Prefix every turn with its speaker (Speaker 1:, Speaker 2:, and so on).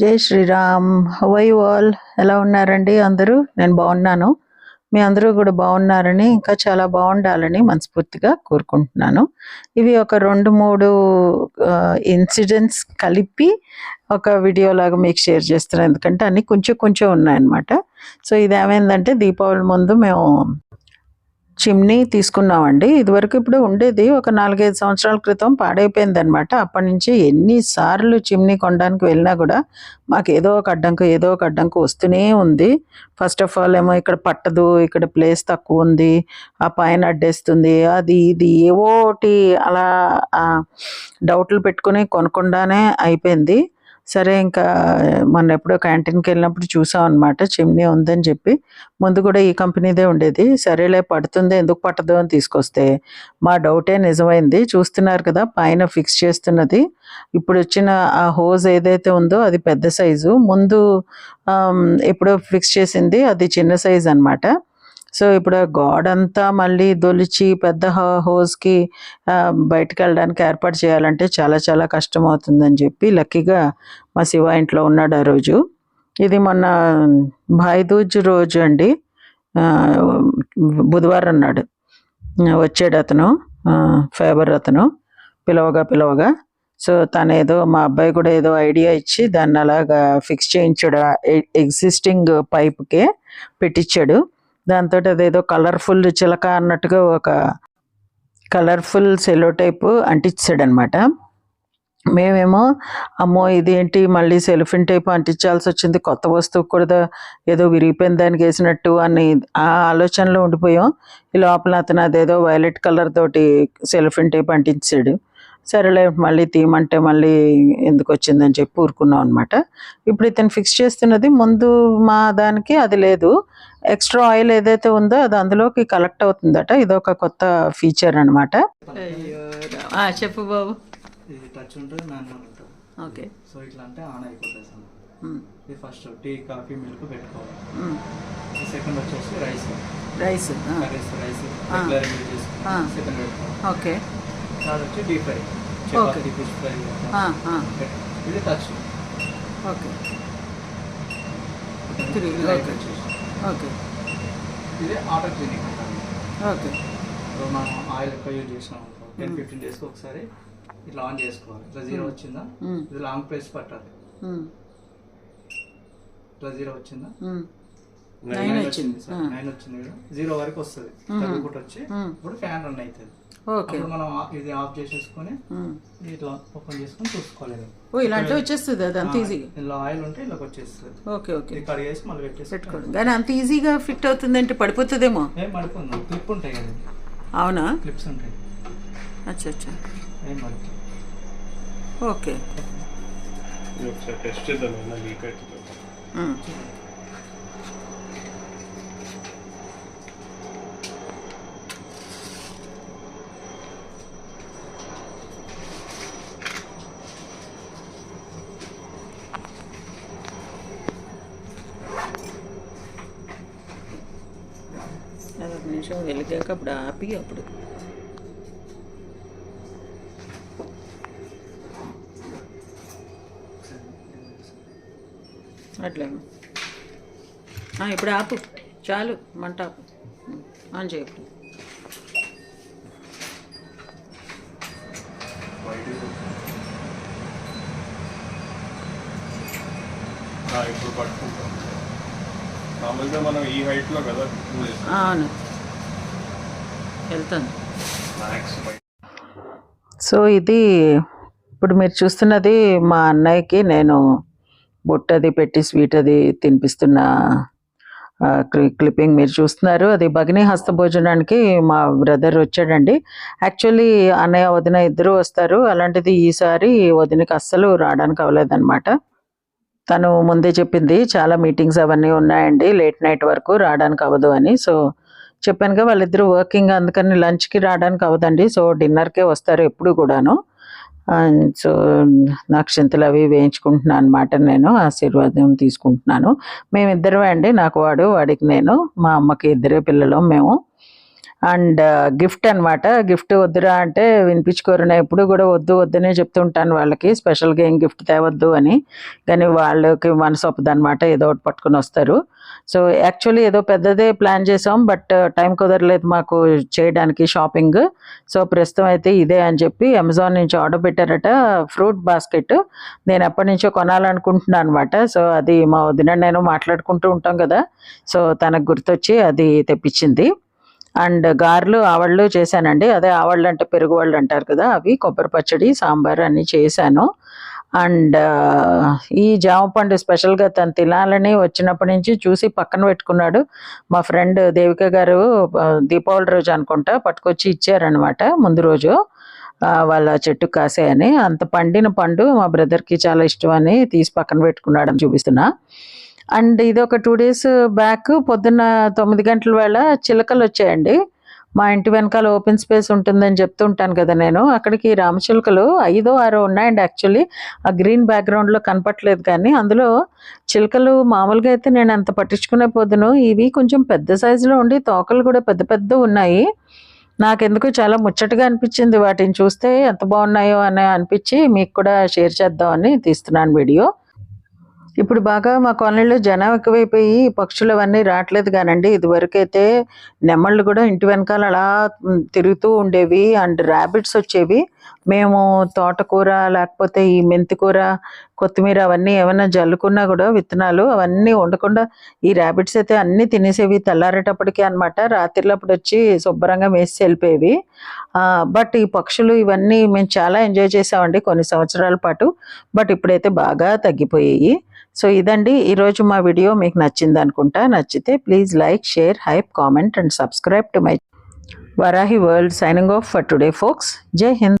Speaker 1: జై శ్రీరామ్. హవై వాల్ ఎలా ఉన్నారండి అందరూ? నేను బాగున్నాను. మీ అందరూ కూడా బాగున్నారని ఇంకా చాలా బాగుండాలని మనస్ఫూర్తిగా కోరుకుంటున్నాను. ఇవి ఒక రెండు మూడు ఇన్సిడెంట్స్ కలిపి ఒక వీడియో లాగా మీకు షేర్ చేస్తున్నాను. ఎందుకంటే అన్ని కొంచెం కొంచెం ఉన్నాయన్నమాట. సో ఇది ఏమైందంటే దీపావళి ముందు మేము చిమ్నీ తీసుకున్నామండి. ఇదివరకు ఇప్పుడు ఉండేది ఒక నాలుగైదు సంవత్సరాల క్రితం పాడైపోయింది అనమాట అప్పటి నుంచి ఎన్నిసార్లు చిమ్నీ కొనడానికి వెళ్ళినా కూడా మాకు ఏదో ఒక అడ్డంకు ఏదో ఒక అడ్డంకు వస్తూనే ఉంది. ఫస్ట్ ఆఫ్ ఆల్ ఏమో ఇక్కడ పట్టదు ఇక్కడ ప్లేస్ తక్కువ ఉంది ఆ పైన అడ్డేస్తుంది అది ఇది ఏవోటి అలా డౌట్లు పెట్టుకుని కొనకుండానే అయిపోయింది. సరే ఇంకా మొన్న ఎప్పుడో క్యాంటీన్కి వెళ్ళినప్పుడు చూసాం అనమాట చిమ్నీ ఉందని చెప్పి. ముందు కూడా ఈ కంపెనీదే ఉండేది. సరేలే పడుతుంది. ఎందుకు పట్టదు అని తీసుకొస్తే? మా డౌటే నిజమైంది. చూస్తున్నారు కదా పైన ఫిక్స్ చేస్తున్నది. ఇప్పుడు వచ్చిన ఆ హోజ్ ఏదైతే ఉందో అది పెద్ద సైజు. ముందు ఎప్పుడో ఫిక్స్ చేసింది అది చిన్న సైజ్ అన్నమాట. సో ఇప్పుడు ఆ గోడ అంతా మళ్ళీ దొలిచి పెద్ద హోస్కి బయటకు వెళ్ళడానికి ఏర్పాటు చేయాలంటే చాలా చాలా కష్టం అవుతుందని చెప్పి లక్కీగా మా శివ ఇంట్లో ఉన్నాడు ఆ రోజు. ఇది మొన్న భాయిదూజ్ రోజు అండి. బుధవారం అన్నాడు వచ్చాడు అతను. ఫేబర్ అతను. పిలవగా పిలవగా. సో తను ఏదో మా అబ్బాయి కూడా ఏదో ఐడియా ఇచ్చి దాన్ని అలాగా ఫిక్స్ చేయించాడు. ఎగ్జిస్టింగ్ పైప్కే పెట్టించాడు దాంతో అదేదో కలర్ఫుల్ చిలక అన్నట్టుగా ఒక కలర్ఫుల్ సెలో టైప్ అంటించాడనమాట. మేమేమో అమ్మో ఇదేంటి మళ్ళీ సెల్ఫిన్ టైప్ అంటించాల్సి వచ్చింది కొత్త వస్తువు కూడా ఏదో విరిగిపోయిన దానికి వేసినట్టు అని ఆ ఆలోచనలో ఉండిపోయాం. ఈ లోపల అతను అదేదో వైలెట్ కలర్ తోటి సెల్ఫిన్ టైప్ అంటించాడు. సరేలే మళ్ళీ తీయమంటే మళ్ళీ ఎందుకు వచ్చిందని చెప్పి ఊరుకున్నాం అనమాట ఇప్పుడు ఇతను ఫిక్స్ చేస్తున్నది ముందు మా దానికి అది లేదు. ఎక్స్ట్రా ఆయిల్ ఏదైతే ఉందో అది అందులోకి కలెక్ట్ అవుతుందట. ఇది ఒక కొత్త ఫీచర్ అనమాట చెప్పు బాబు.
Speaker 2: ఇది టచ్ ఉంటుంది మాన్యువల్ ఉంటుంది.
Speaker 1: ఓకే.
Speaker 2: సో ఇట్లా అంటే ఆన్ అయిపోతుంది సార్. ఇది ఫస్ట్ టీ కాఫీ మిల్క్ పెట్టుకోవాలి. సెకండ్ వచ్చేసి రైస్
Speaker 1: రైస్
Speaker 2: రైస్ సెకండ్ పెట్టుకోవాలి.
Speaker 1: ఓకే.
Speaker 2: వచ్చి deep fry chapati fish fry ఇది టచ్
Speaker 1: ఓకే ఓకే
Speaker 2: ఇది ఆటో క్లీనింగ్
Speaker 1: ఓకే
Speaker 2: మనం ఆయిల్ ఎక్కువ యూజ్ చేసినాం టెన్ ఫిఫ్టీన్ డేస్కి ఒకసారి ఇట్లా ఆన్ చేసుకోవాలి. ఇట్లా జీరో వచ్చిందా? ఇది లాంగ్ ప్రెస్ పట్టాలి. ఇట్లా జీరో వచ్చిందా?
Speaker 1: నైన్ వచ్చింది.
Speaker 2: సార్ నైన్ వచ్చింది. కదా జీరో వరకు వస్తుంది. తగ్గుకుంటూ వచ్చి ఇప్పుడు ఫ్యాన్ రన్ అవుతుంది. అప్పుడు మనం ఇది ఆఫ్ చేసేసుకొని ఇది ఇట్లా ఓపెన్ చేసుకొని చూసుకోవాలి ఇది.
Speaker 1: ఓ ఇలాంటి వచ్చేస్తుంది అది అంత ఈజీగా
Speaker 2: ఇలా ఆయిల్ ఉంటే ఇలా వచ్చేస్తుంది.
Speaker 1: Okay okay.
Speaker 2: ఇది కడిగేసి మళ్ళీ పెట్టేసి
Speaker 1: పెట్టుకోండి. కానీ అంత ఈజీగా ఫిట్ అవుతుందంటే పడిపోతుందేమో?
Speaker 2: ఏం పడుకుందాం క్లిప్ ఉంటాయి కదా
Speaker 1: అవునా?
Speaker 2: క్లిప్స్ ఉంటాయి.
Speaker 1: అచ్చా అచ్చా.
Speaker 2: ఏం పడుతుంది
Speaker 1: ఓకే.
Speaker 3: టెస్ట్ చేద్దాం
Speaker 1: నిమిషం వెలిగాక అప్పుడు ఆపి అప్పుడు. అట్లా. ఆ, ఇప్పుడు ఆపు. చాలు మంట ఆపు. ఆన్ చేయప్పుడు
Speaker 3: ఇప్పుడు పట్టుకుంటాం. మామూలుగా మనం ఈ హైట్లో కదా
Speaker 1: అవును.
Speaker 3: వెళ్తుంది
Speaker 1: సో ఇది ఇప్పుడు మీరు చూస్తున్నది మా అన్నయ్యకి నేను బొట్టది పెట్టి స్వీట్ అది తినిపిస్తున్న క్లి- క్లిప్పింగ్ మీరు చూస్తున్నారు. అది భగిని హస్త భోజనానికి మా బ్రదర్ వచ్చాడండి. యాక్చువల్లీ అన్నయ్య వదిన ఇద్దరు వస్తారు. అలాంటిది ఈసారి వదినకి అస్సలు రావడానికి అవ్వలేదన్నమాట. తను ముందే చెప్పింది చాలా మీటింగ్స్ అవన్నీ ఉన్నాయండి లేట్ నైట్ వరకు రావడానికి అవ్వదు అని. సో చెప్పానుగా వాళ్ళిద్దరూ వర్కింగ్ అందుకని లంచ్కి రావడానికి అవ్వదండి. సో డిన్నర్కే వస్తారు ఎప్పుడు కూడాను. సో సో నక్షంతలు అవి వేయించుకుంటున్నాను అనమాట నేను ఆశీర్వాదం తీసుకుంటున్నాను. మేమిద్దరమే అండి నాకు వాడు వాడికి నేను మా అమ్మకి ఇద్దరే పిల్లలు మేము. అండ్ గిఫ్ట్ అనమాట గిఫ్ట్ వద్దురా అంటే వినిపించుకోరు. నేను ఎప్పుడు కూడా వద్దు వద్దనే చెప్తుంటాను వాళ్ళకి. స్పెషల్గా ఏం గిఫ్ట్ తేవద్దు అని. కానీ వాళ్ళకి మనసు అనమాట ఏదో ఒకటి పట్టుకుని వస్తారు. సో యాక్చువల్లీ ఏదో పెద్దదే ప్లాన్ చేసాం. బట్ టైం కుదరలేదు మాకు చేయడానికి షాపింగ్. సో ప్రస్తుతం అయితే ఇదే అని చెప్పి అమెజాన్ నుంచి ఆర్డర్ పెట్టారట ఫ్రూట్ బాస్కెట్. నేను ఎప్పటి నుంచో కొనాలనుకుంటున్నాను అనమాట సో అది మా వదిన నేను మాట్లాడుకుంటూ ఉంటాం కదా. సో తనకు గుర్తొచ్చి అది తెప్పించింది. అండ్ గారెలు ఆవళ్ళు చేశానండి. అదే ఆవళ్ళు అంటే పెరుగు వాళ్ళు అంటారు కదా అవి కొబ్బరి పచ్చడి సాంబార్ అన్నీ చేశాను. అండ్ ఈ జామ పండు స్పెషల్గా తను తినాలని వచ్చినప్పటి నుంచి చూసి పక్కన పెట్టుకున్నాడు. మా ఫ్రెండ్ దేవిక గారు దీపావళి రోజు అనుకుంటా పట్టుకొచ్చి ఇచ్చారనమాట ముందు రోజు. వాళ్ళ చెట్టు కాసాయని అంత పండిన పండు మా బ్రదర్కి చాలా ఇష్టం అని తీసి పక్కన పెట్టుకున్నాడని చూపిస్తున్నా. అండ్ ఇది ఒక టూ డేస్ బ్యాక్ పొద్దున్న తొమ్మిది గంటల వేళ చిలకలు వచ్చాయండి. మా ఇంటి వెనకాల ఓపెన్ స్పేస్ ఉంటుందని చెప్తుంటాను కదా నేను. అక్కడికి రామచిలుకలు ఐదో ఆరో ఉన్నాయండి యాక్చువల్లీ. ఆ గ్రీన్ బ్యాక్గ్రౌండ్లో కనపట్లేదు కానీ అందులో చిలుకలు మామూలుగా అయితే నేను అంత పట్టించుకునే పొద్దును. ఇవి కొంచెం పెద్ద సైజులో ఉండి తోకలు కూడా పెద్ద పెద్ద ఉన్నాయి. నాకెందుకు చాలా ముచ్చటగా అనిపించింది వాటిని చూస్తే ఎంత బాగున్నాయో అని అనిపించి మీకు కూడా షేర్ చేద్దామని తీస్తున్నాను వీడియో. ఇప్పుడు బాగా మా కాలనీలో జనం ఎక్కువైపోయి పక్షులు అవన్నీ రావట్లేదు కానండి. ఇదివరకైతే నెమళ్ళు కూడా ఇంటి వెనకాల అలా తిరుగుతూ ఉండేవి అండ్ ర్యాబిట్స్ వచ్చేవి. మేము తోటకూర లేకపోతే ఈ మెంతికూర కొత్తిమీర అవన్నీ ఏమైనా జల్లుకున్నా కూడా విత్తనాలు అవన్నీ ఉండకుండా ఈ ర్యాబిట్స్ అయితే అన్నీ తినేసేవి తెల్లారేటప్పటికి అనమాట రాత్రిలప్పుడు వచ్చి శుభ్రంగా మేసి వెళ్ళిపోయేవి. బట్ ఈ పక్షులు ఇవన్నీ మేము చాలా ఎంజాయ్ చేసామండి కొన్ని సంవత్సరాల పాటు. బట్ ఇప్పుడైతే బాగా తగ్గిపోయాయి. సో ఇదండి ఈరోజు మా వీడియో మీకు నచ్చింది అనుకుంటా. నచ్చితే please like share hype comment and subscribe to my Varahi world signing off for today folks. జై హింద్.